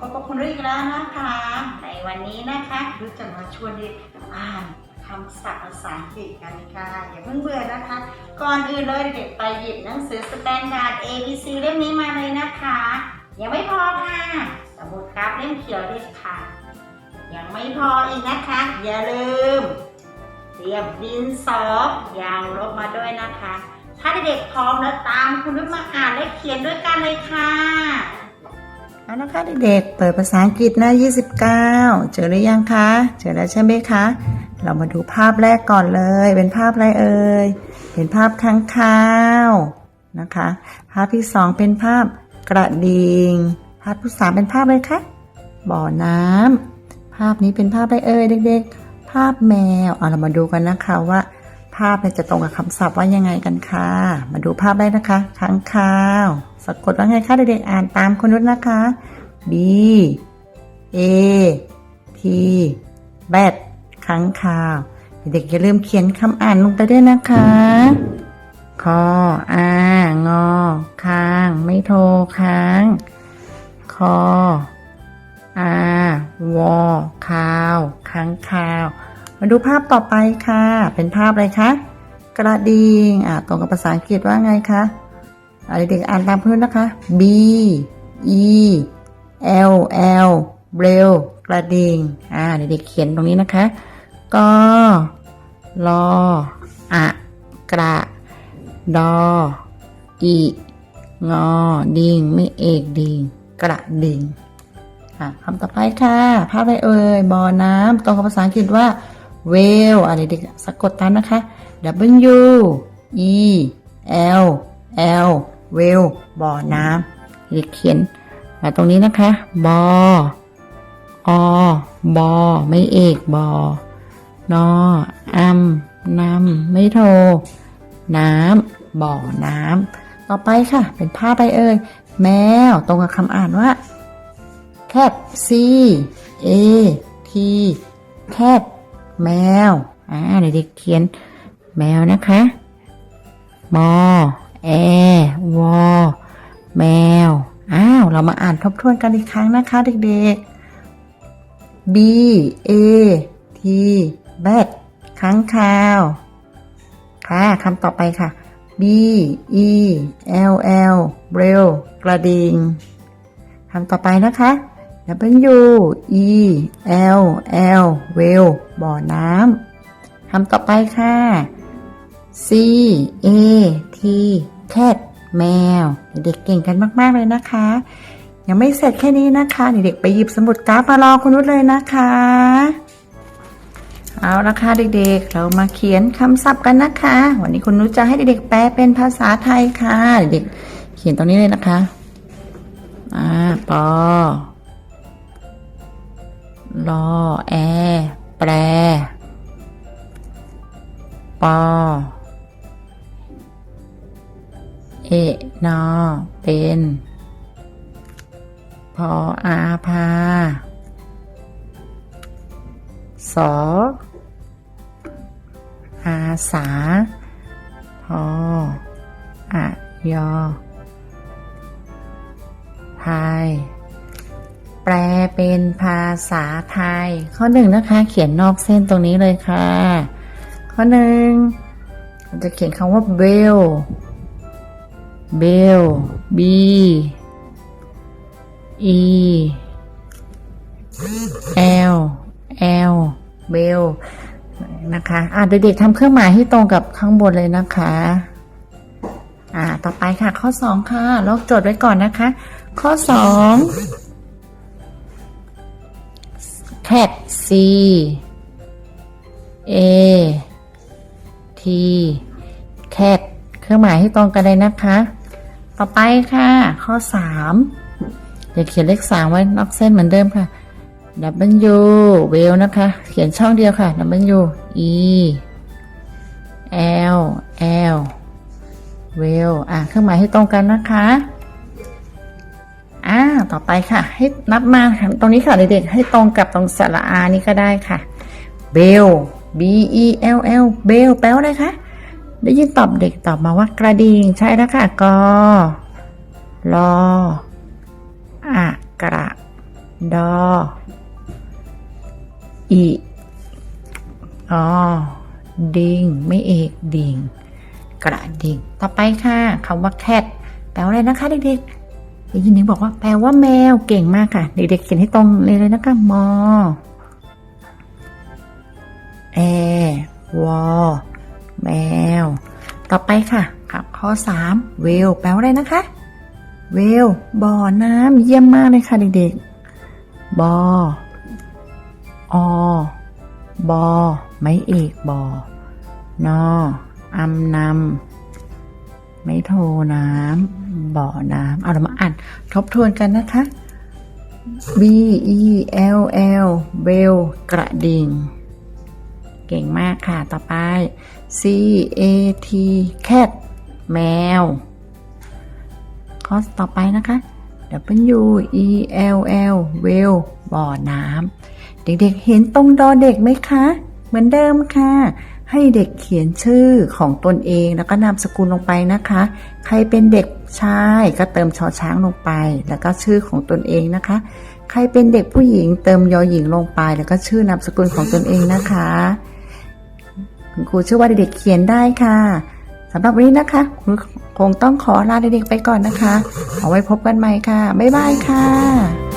พบกับคุณรุ่ยอีกแล้วนะคะ ในวันนี้นะคะรุ่ยจะมาชวนเด็กอ่านคำศัพท์ภาษาอังกฤษกันค่ะ อย่าเพิ่งเบื่อนะคะ ก่อนอื่นเลยเด็กไปหยิบหนังสือสแตนดาร์ด A B C เล่มนี้มาเลยนะคะ ยังไม่พอค่ะ สมุดครับเล่มเขียวด้วยค่ะ ยังไม่พออีกนะคะ อย่าลืมเตรียมดินสอยางลบมาด้วยนะคะ ถ้าเด็กพร้อมแล้วตามคุณรุ่ยมาอ่านและเขียนด้วยกันเลยค่ะ เอานะคะเด็กๆ เปิดภาษาอังกฤษหน้า 29 เจอหรือยังคะ เจอแล้วใช่ไหมคะ เรามาดูภาพแรกก่อนเลย เป็นภาพอะไรเอ่ย เป็นภาพค้างคาวนะคะ ภาพที่สองเป็นภาพกระดิ่ง ภาพที่สามเป็นภาพอะไรคะ บ่อน้ำภาพนี้เป็นภาพอะไรเอ่ยเด็ก ๆ ภาพแมว เอาเรามาดูกันนะคะว่า ภาพเนี่ยจะตรงกับคำศัพท์ว่ายังไงกันค่ะมาดูภาพได้นะคะค้างคาว สะกดว่าไงคะเด็กๆอ่านตามคนนู้นนะคะ B A T bat ค้างคาว เด็กๆอย่าลืมเขียนคำอ่านลงไปด้วยนะคะคออางอ ค้าง ไม่โทรค้าง คออาวอคาว ค้างคาว มาดูภาพต่อไปค่ะ เป็นภาพอะไรคะ กระดิ่งอ่าตรงกับภาษาอังกฤษว่าไงคะอ่าเด็กอ่านตามเพื่อนนะคะ B E L L เบลกระดิ่งอ่าเด็กๆเขียนตรงนี้นะคะกลออะกระ ดออีงอ ดิ่งไม่เอกดิ่งกระดิ่งอะคำต่อไปค่ะ ภาพอะไรเอ่ยบ่อน้ำตรงกับภาษาอังกฤษว่า เวลอะเด็กสะกดตามนะคะ W E L L เวลบ่อน้ำเด็กเขียนมาตรงนี้นะคะบออบอไม่เอกบอนออัมนำไม่โท น้ำบ่อน้ำต่อไปค่ะ เป็นภาพไปเอ่ยแมวตรงกับคำอ่านว่า cat c a t cat แมว อ่าเด็กๆเขียนแมวนะคะ มอ แอ วอ แมว อ้าว เรามาอ่านทบทวนกันอีกครั้งนะคะเด็กๆ B A T bat ค้างคาว ค่ะคำต่อไปค่ะ B E L L braille กระดิ่งคำต่อไปนะคะ W E L L well บ่อน้ำคำต่อไปค่ะ C A T cat แมว เด็กเก่งกันมาก ๆ เลยนะคะ ยังไม่เสร็จแค่นี้นะคะเด็กๆไปหยิบสมุดกราฟมารอคุณนุชเลยนะคะ เอาละค่ะเด็กๆ เรามาเขียนคำศัพท์กันนะคะ วันนี้คุณนุชจะให้เด็กๆแปลเป็นภาษาไทยค่ะ เด็กๆเขียนตรงนี้เลยนะคะ อ่าปอ รอแอ แปลปอ เอนอ เป็น พออาพาสออาสาพออะยอไทย แปลเป็นภาษาไทย ข้อหนึ่งนะคะ เขียนนอกเส้นตรงนี้เลยค่ะ ข้อหนึ่งจะเขียนคำว่า bell bell b e l l bell นะคะอะเด็กๆทำเครื่องหมายให้ตรงกับข้างบนเลยนะคะ อ่า ต่อไปค่ะ ข้อสองค่ะลอกจทย์ไว้ก่อนนะคะ ข้อสอง cat c a t cat เครื่องหมายให้ตรงกันเลยนะคะ ต่อไปค่ะ ข้อสามเดี๋ยวเขียนเลขสามไว้นอกเส้นเหมือนเดิมค่ะ W เวลนะคะ เขียนช่องเดียวค่ะ W E L L เวลอะ เครื่องหมายให้ตรงกันนะคะ อ่าต่อไปค่ะ ให้นับมาค่ะตรงนี้ค่ะเด็กๆให้ตรงกับตรงสระอานี่ก็ได้ค่ะเบล B E L L เบลแปลว่าอะไรคะได้ยินตอบเด็กตอบมาว่ากระดิ่งใช่แล้วค่ะกอรออะกระดออีออดิงไม่เอกดิงกระดิ่งต่อไปค่ะคำว่าแคทแปลว่าอะไรนะคะเด็กๆ ได้ยินหนึ่งบอกว่าแปลว่าแมวเก่งมากค่ะ เด็กๆเขียนให้ตรงเลยเลยนะคะมอแอวอแมว ต่อไปค่ะค่ะข้อสามเวลแปลว่าอะไรนะคะ เวลบ่อน้ำเยี่ยมมากเลยค่ะเด็กๆบอออบอไม่เอกบอนออำนำ ไม่โทน้ำบ่อน้ำเอาเรามาอ่านทบทวนกันนะคะ B E L L เบลกระดิ่ง เก่งมากค่ะ ต่อไป C A T cat แมวข้อต่อไปนะคะ W E L L whale บ่อน้ำเด็กๆเห็นตรงดอเด็กไหมคะ เหมือนเดิมค่ะ ให้เด็กเขียนชื่อของตนเองแล้วก็นามสกุลลงไปนะคะ ใครเป็นเด็กชายก็เติมชอช้างลงไป แล้วก็ชื่อของตนเองนะคะ ใครเป็นเด็กผู้หญิง เติมยอหญิงลงไป แล้วก็ชื่อนามสกุลของตนเองนะคะคุณครูเชื่อว่าเด็กๆเขียนได้ค่ะสำหรับวันนี้นะคะคุณคงต้องขอลาเด็กๆไปก่อนนะคะ เอาไว้พบกันใหม่ค่ะ บ๊ายบายค่ะ